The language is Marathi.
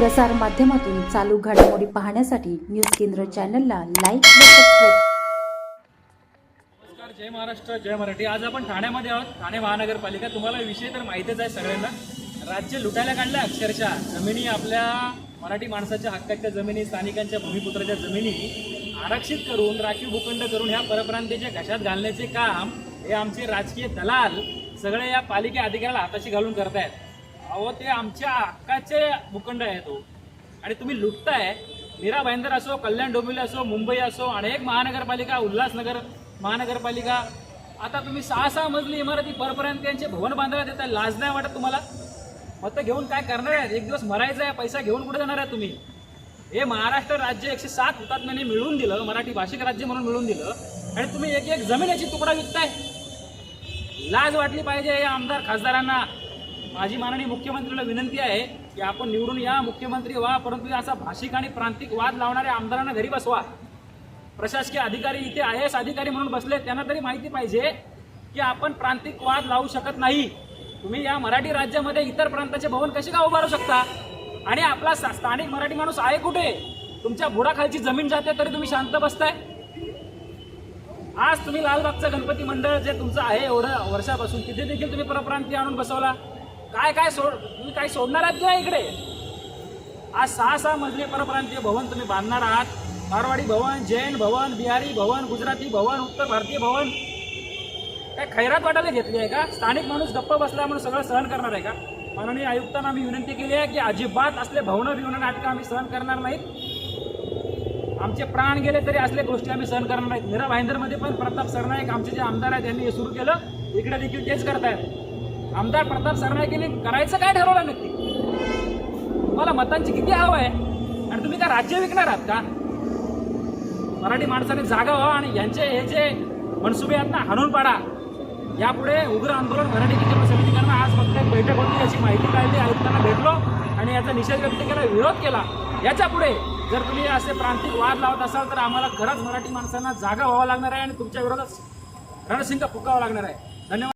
प्रसार माध्यमातून चालू घडामोडी पाहण्यासाठी न्यूज केंद्र चॅनलला लाईक व नमस्कार जय महाराष्ट्र जय मराठी. आज आपण ठाण्यामध्ये आहोत. ठाणे महानगरपालिका तुम्हाला विषय तर माहितीच आहे सगळ्यांना. राज्य लुटायला काढलं अक्षरशः. जमिनी आपल्या मराठी माणसाच्या हक्काच्या जमिनी स्थानिकांच्या भूमिपुत्राच्या जमिनी आरक्षित करून राखीव भूखंड करून ह्या परप्रांतीच्या घशात घालण्याचे काम हे आमचे राजकीय दलाल सगळे या पालिका अधिकाऱ्याला हाताशी घालून करतायत. अहो ते आमच्या हक्काचे भूखंड आहे तो हो. आणि तुम्ही लुटताय. मीरा भाईंदर असो कल्याण डोंबिवली असो मुंबई असो अनेक महानगरपालिका उल्हासनगर महानगरपालिका. आता तुम्ही सहा सहा मजली इमारती परपर्यंत यांचे भवन बांधायला आहे लाज नाही वाटत तुम्हाला? मतं घेऊन काय करणार आहेत? एक दिवस मरायचं आहे पैसा घेऊन कुठे जाणार आहे तुम्ही? हे महाराष्ट्र राज्य एकशे सात हुतात्म्याने मिळवून दिलं मराठी भाषिक राज्य म्हणून मिळवून दिलं. आणि तुम्ही एक एक जमिनीची तुकडा विकताय. लाज वाटली पाहिजे या आमदार खासदारांना. माझी माननीय मुख्यमंत्र्यांना विनंती आहे की आपण निवडून या मुख्यमंत्री व्हा परंतु असा भाषिक आणि प्रांतिक वाद लावणाऱ्या आमदारांना घरी बसवा. प्रशासकीय अधिकारी इथे आय एस अधिकारी म्हणून बसले त्यांना तरी माहिती पाहिजे की आपण प्रांतिक वाद लावू शकत नाही. तुम्ही या मराठी राज्यामध्ये इतर प्रांताचे भवन कसे का उभारू शकता? आणि आपला स्थानिक मराठी माणूस आहे कुठे? तुमच्या बुडाखालची जमीन जाते तरी तुम्ही शांत बसताय? आज तुम्ही लालबागचं गणपती मंडळ जे तुमचं आहे एवढं वर्षापासून तिथे देखील तुम्ही परप्रांतीय आणून बसवला. काय काय सोड तुम्ही काही सोडणार आहात का इकडे? आज सहा सहा मजली परप्रांतीय भवन तुम्ही बांधणार आहात मारवाडी भवन जैन भवन बिहारी भवन गुजराती भवन उत्तर भारतीय भवन काय खैरात वाटायला घेतली आहे का? स्थानिक माणूस गप्प बसला म्हणून सगळं सहन करणार आहे का? माननीय आयुक्तांना आम्ही विनंती केली आहे की अजिबात असले भवनं बिवणं नाटकं आम्ही सहन करणार नाहीत. आमचे प्राण गेले तरी असल्या गोष्टी आम्ही सहन करणार नाहीत. मीरा भाईंदरमध्ये पण प्रताप सरनाईक आमचे जे आमदार आहेत त्यांनी हे सुरू केलं. इकडे देखील तेच करतायत. आमदार प्रताप सरनाईकेने करायचं काय ठरवलं नक्की? तुम्हाला मतांची किती हवं आहे? आणि तुम्ही काय राज्य विकणार आहात का? मराठी माणसाने जागा व्हा आणि यांचे हे जे मनसुबे आहेत ना हाणून पाडा. यापुढे उग्र आंदोलन मराठी किती समितीकडनं आज फक्त एक बैठक होती याची माहिती काढली आयुक्तांना भेटलो आणि याचा निषेध व्यक्त केला विरोध केला. याच्यापुढे जर तुम्ही असे प्रांतिक वाद लावत असाल तर आम्हाला खरंच मराठी माणसांना जागा व्हावं लागणार आहे आणि तुमच्या विरोधात रणसिंग फुकावं लागणार आहे. धन्यवाद.